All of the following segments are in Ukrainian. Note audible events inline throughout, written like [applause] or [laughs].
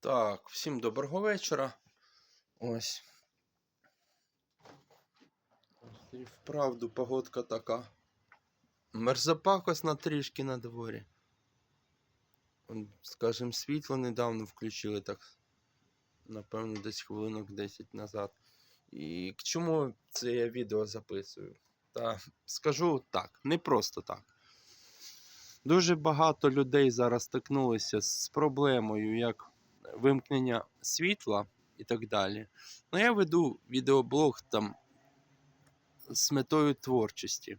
Так, всім доброго вечора. Ось. І вправду погодка така. Мерзопакосна трішки на дворі. Скажем, світло недавно включили, так, напевно, десь хвилинок 10 назад. І к чому це я відео записую? Та скажу так, не просто так. Дуже багато людей зараз стикнулися з проблемою, як вимкнення світла і так далі. Ну, я веду відеоблог там з метою творчості.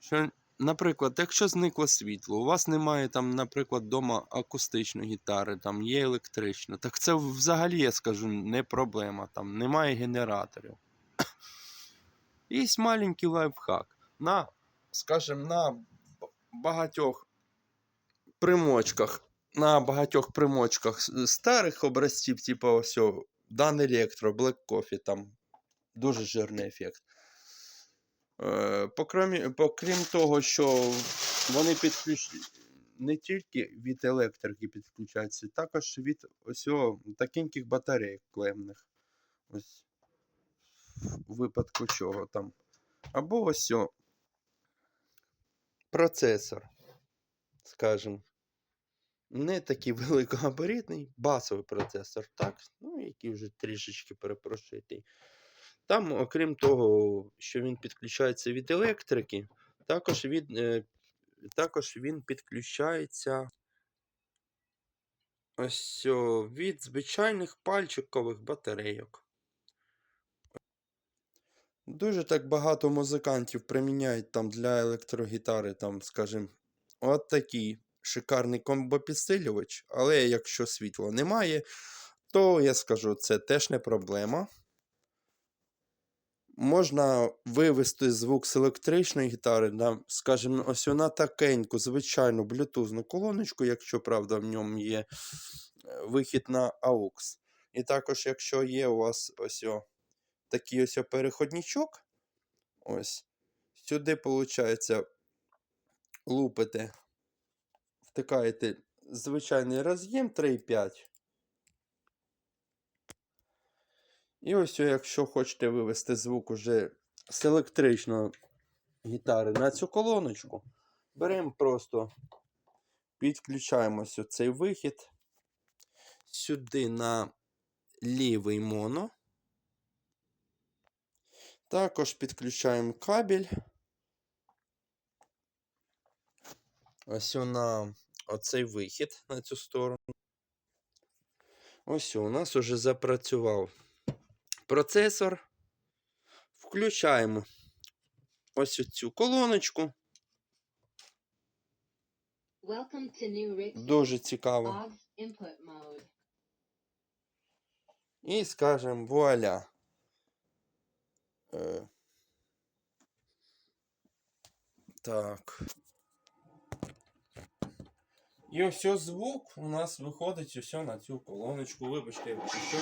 Що, наприклад, якщо зникло світло, у вас немає там, наприклад, вдома акустичної гітари, там є електрична, так це взагалі, я скажу, не проблема. Там немає генераторів. [coughs] Є маленький лайфхак. На, скажімо, на багатьох примочках, на багатьох примочках старих образців, типу ось Дан Електро, Black Coffee, там дуже жирний ефект. Е, покромі- Покрім того, що вони підключені не тільки від електрики підключаються, також від ось такеньких батарей клемних. Ось в випадку чого там. Або ось процесор, скажімо. Не такий [laughs] великогабаритний, басовий процесор, так? Ну, який вже трішечки перепрошитий. Там, окрім того, що він підключається від електрики, також, від, е, також він підключається ось о, від звичайних пальчикових батарейок. Дуже так багато музикантів приміняють там для електрогітари, там, скажімо, от такий шикарний комбопідсилювач, але якщо світла немає, то я скажу, це теж не проблема. Можна вивести звук з електричної гітари, на, скажімо, ось на такеньку, звичайну блютузну колоночку, якщо правда в ньому є е, вихід на AUX. І також, якщо є у вас ось о, такий ось о переходничок, ось, сюди, виходить, лупите, втикаєте звичайний роз'єм 3,5. І ось, якщо хочете вивести звук уже з електричної гітари на цю колоночку, беремо просто, підключаємо цей вихід сюди на лівий моно. Також підключаємо кабель. Ось на оцей вихід на цю сторону. Ось у нас уже запрацював процесор. Включаємо ось цю колоночку. Дуже цікаво. І скажемо вуаля. Е, так. І ось звук у нас виходить ось на цю колоночку. Вибачте, що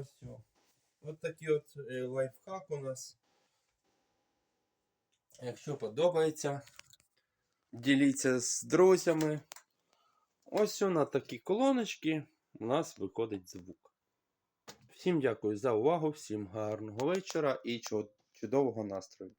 Ось. От такий от е, лайфхак у нас. Якщо подобається, діліться з друзями. Ось на такі колоночки у нас виходить звук. Всім дякую за увагу, всім гарного вечора і чудового настрою.